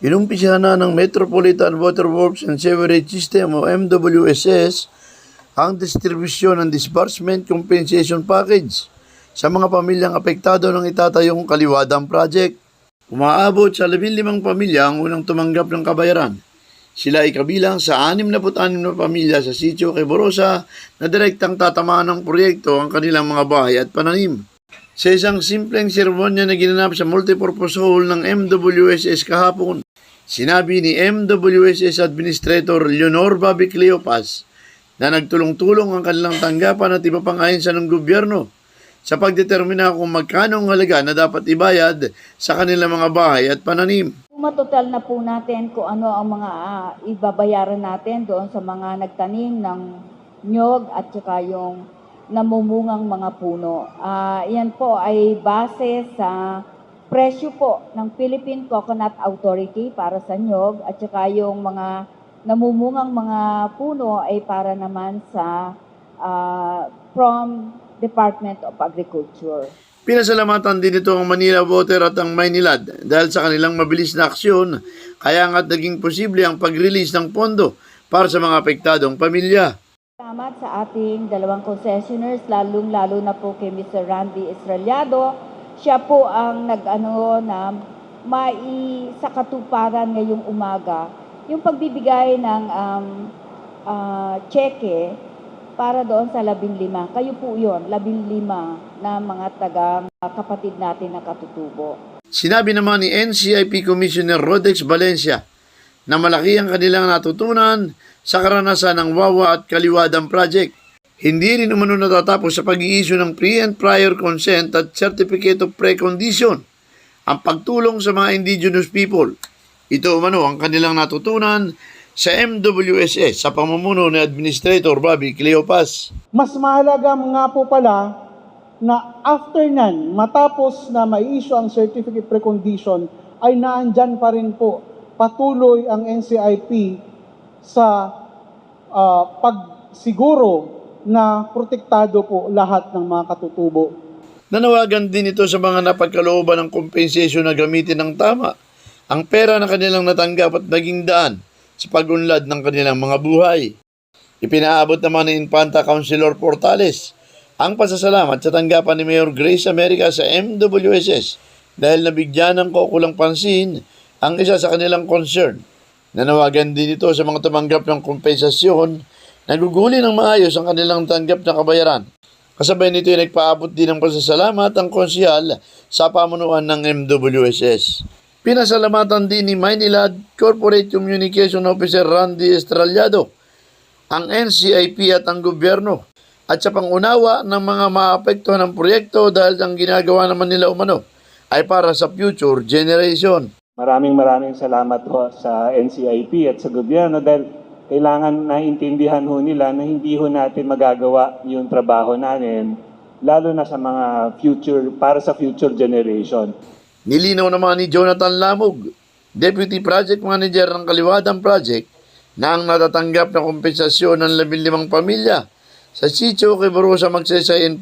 Inumpisahan na ng Metropolitan Water Works and Sewerage System o MWSS ang distribusyon ng Disbursement Compensation Package sa mga pamilyang apektado ng itatayong Kaliwadang Project. Umaabot sa 15 pamilya ang unang tumanggap ng kabayaran. Sila ay kabilang sa 66 na pamilya sa sitio Queborosa na direktang tatamaan ng proyekto ang kanilang mga bahay at pananim. Sa isang simpleng seremonya na ginanap sa multipurpose hall ng MWSS kahapon, sinabi ni MWSS Administrator Leonor Babi Cleopas na nagtulong-tulong ang kanilang tanggapan at iba pang ahensa ng gobyerno sa pagdetermina kung magkano ang halaga na dapat ibayad sa kanilang mga bahay at pananim. Matotal na po natin kung ano ang mga ah, ibabayaran natin doon sa mga nagtanim ng nyog at saka yung namumungang mga puno. Ah, yan po ay base sa presyo po ng Philippine Coconut Authority para sa nyog at saka yung mga namumungang mga puno ay para naman sa ah, from Department of Agriculture. Pinasalamatan din ito ang Manila Water at ang Maynilad dahil sa kanilang mabilis na aksyon kaya nga't naging posible ang pag-release ng pondo para sa mga apektadong pamilya. Salamat sa ating dalawang concessioners, lalong-lalo na po kay Mr. Randy Estrellado. Siya po ang nag-ano na mai sa katuparan ngayong umaga yung pagbibigay ng um, ah, cheque para doon sa labing lima. Kayo po yun, labing lima na mga taga kapatid natin na katutubo. Sinabi naman ni NCIP Commissioner Rodex Valencia na malaki ang kanilang natutunan sa karanasan ng Wawa at Kaliwadang Project. Hindi rin umano natatapos sa pag-iisyu ng pre and prior consent at certificate of precondition ang pagtulong sa mga indigenous people. Ito umano ang kanilang natutunan sa MWSS sa pamumuno ni Administrator Bobby Cleopas. Mas mahalaga nga po pala na after nan, matapos na ma-issue ang certificate precondition, ay naandyan pa rin po patuloy ang NCIP sa ah, pagsiguro na protektado po lahat ng mga katutubo. Nanawagan din ito sa mga napagkalooban ng compensation na gamitin ng tama ang pera na kanilang natanggap at naging daan sa pagunlad ng kanilang mga buhay. Ipinaabot naman ni Infanta Councilor Portales ang pasasalamat sa tanggapan ni Mayor Grace America sa MWSS dahil nabigyan ng kaukulang pansin ang isa sa kanilang concern. Nanawagan din ito sa mga tumanggap ng kompensasyon na guguli ng maayos ang kanilang tanggap na kabayaran. Kasabay nito ay nagpaabot din ng pasasalamat ang konsyal sa pamunuan ng MWSS. Pinasalamatan din ni Maynilad Corporate Communication Officer Randy Estrellado, ang NCIP at ang gobyerno at sa pangunawa ng mga maapektuhan ng proyekto dahil ang ginagawa naman nila umano ay para sa future generation. Maraming maraming salamat ho sa NCIP at sa gobyerno dahil kailangan naintindihan ho nila na hindi ho natin magagawa yung trabaho natin lalo na sa mga future, para sa future generation. Nilinaw naman ni Jonathan Lamog, Deputy Project Manager ng Kaliwadang Project, na ang natatanggap na kompensasyon ng 15 pamilya sa Sitio Queborosa Magsaysay in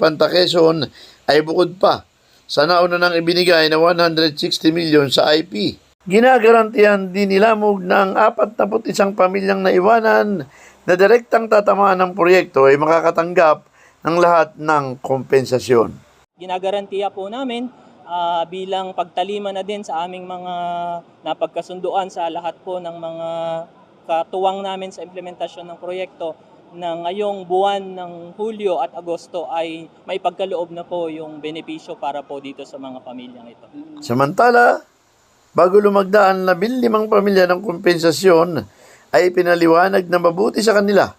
ay bukod pa sa nauna nang ibinigay na 160 million sa IP. Ginagarantiyan din ni Lamog na ang 41 pamilyang naiwanan na direktang tatamaan ng proyekto ay makakatanggap ng lahat ng kompensasyon. ginagarantiya po namin ah, bilang pagtalima na din sa aming mga napagkasunduan sa lahat po ng mga katuwang namin sa implementasyon ng proyekto na ngayong buwan ng Hulyo at Agosto ay may pagkaloob na po yung benepisyo para po dito sa mga pamilyang ito. Samantala, bago lumagdaan na limang pamilya ng kompensasyon, ay pinaliwanag na mabuti sa kanila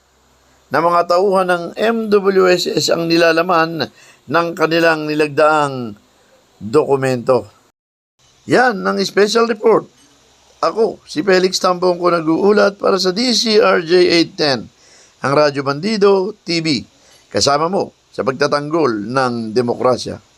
na mga tauhan ng MWSS ang nilalaman ng kanilang nilagdaang dokumento. Yan ang special report. Ako, si Felix Tambong ko nag-uulat para sa DCRJ 810, ang Radyo Bandido TV. Kasama mo sa pagtatanggol ng demokrasya.